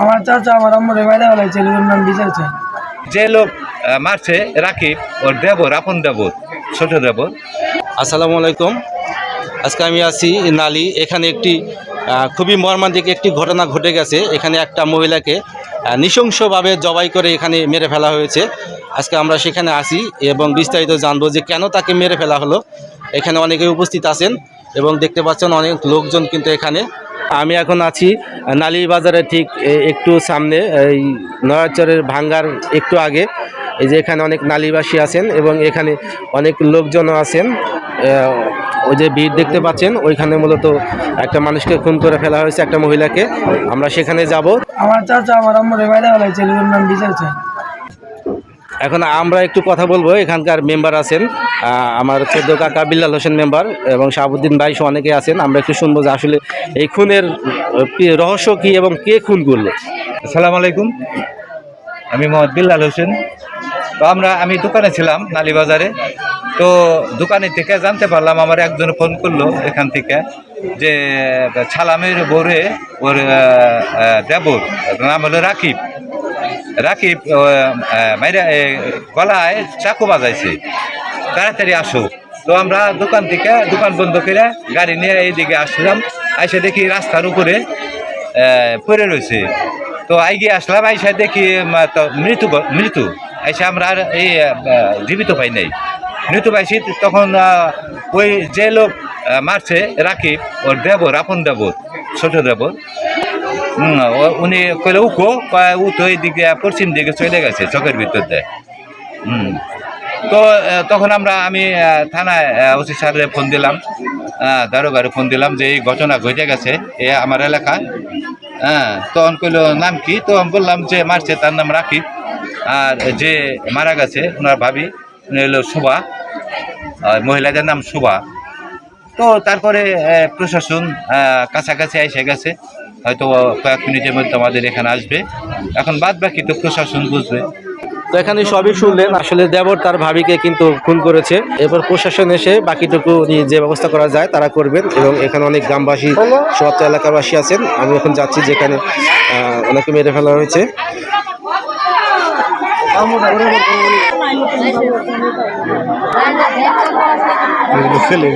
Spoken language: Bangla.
আমার চাচা আমার আম্মুরে বাইরে বেলায় ছেলে নাম বিচার চাই। যে লোক মারছে রাকিব ওর দেবর আপন দেবর ছোট দেবর। আসসালামু আলাইকুম। আজকে আমি আছি নালি এখানে একটি খুবই মর্মান্তিক একটি ঘটনা ঘটে গেছে। এখানে একটা মহিলাকে নৃশংসভাবে জবাই করে এখানে মেরে ফেলা হয়েছে। আজকে আমরা সেখানে আসি এবং বিস্তারিত জানব যে কেন তাকে মেরে ফেলা হলো। এখানে অনেকে উপস্থিত আছেন এবং দেখতে পাচ্ছেন অনেক লোকজন কিন্তু এখানে। আমি এখন আছি নালি বাজারের ঠিক একটু সামনে, এই নয়াচরের ভাঙ্গার একটু আগে। এই যে এখানে অনেক নালীবাসী আছেন এবং এখানে অনেক লোকজনও আছেন। ওই যে ভিড় দেখতে পাচ্ছেন, ওইখানে মূলত একটা মানুষকে খুন করে ফেলা হয়েছে একটা মহিলাকে। আমরা সেখানে যাব। আমার চাচা, আমার আম্মুরে বাইরে বেলায় ছেলে নাম বিচার চাই। এখন আমরা একটু কথা বলব। এখানকার মেম্বার আছেন আমার চোদ্দ কাকা বিল্লাল হোসেন মেম্বার এবং শাহাবুদ্দিন ভাই অনেকে আছেন। আমরা একটু শুনব যে আসলে এই খুনের রহস্য কি এবং কে খুন করল? আসসালামু আলাইকুম। আমি মোহাম্মদ বিল্লাল হোসেন। তো আমরা, আমি দোকানে ছিলাম নালীবাজারে। তো দোকানে থেকে জানতে পারলাম, আমার একজন ফোন করল এখান থেকে যে ছালামের বোরে ওর দেবর নাম হলো রাকিব। রাকিব মাইরা গলায় চাকু বাজাইছে। তাড়াতাড়ি আসো। তো আমরা দোকান থেকে, দোকান বন্ধ করে গাড়ি নিয়ে এইদিকে আসলাম। আইসে দেখি রাস্তার উপরে পড়ে রয়েছে। তো আইগে আসলাম, আইসা দেখি মৃত্যু মৃত্যু। আইসা আমরা আর এই জীবিত পাই নাই। মৃত্যু পাইছি তখন ওই যে লোক মারছে রাকিব, ওর দেবর, আপন দেবর, ছোট দেবর। উনি কইলে উকো কয় উ তো এইদিকে, পশ্চিম দিকে চলে গেছে, চকের ভিতর দিয়ে। হুম। তো তখন আমরা, আমি থানায় ওসি স্যারের ফোন দিলাম। দারোগারে ফোন দিলাম যে, এই ঘটনা ঘটে গেছে, এ আমার এলাকায় হ্যাঁ তখন কইলো, নাম কি? তো আমি বললাম যে, মারছে, তার নাম রাকিব। আর যে মারা গেছে ওনার ভাবি, উনি হলো শোভা মহিলাদের নাম শোভা তো তারপরে প্রশাসন কাছাকাছি এসে গেছে। হয়তো কয়েক মিনিটের মধ্যে আমাদের এখানে আসবে। এখন বাদ বাকি তো প্রশাসন বুঝবে। তো এখানে সবই শুনলেন আসলে দেবর তার ভাবিকে কিন্তু খুন করেছে। এরপর প্রশাসন এসে বাকিটুকু নিয়ে যে ব্যবস্থা করা যায় তারা করবেন এবং এখানে অনেক গ্রামবাসী সব এলাকাবাসী আছেন। আমি এখন যাচ্ছি যেখানে আহ, ওনাকে মেরে ফেলা হয়েছে। ছেলে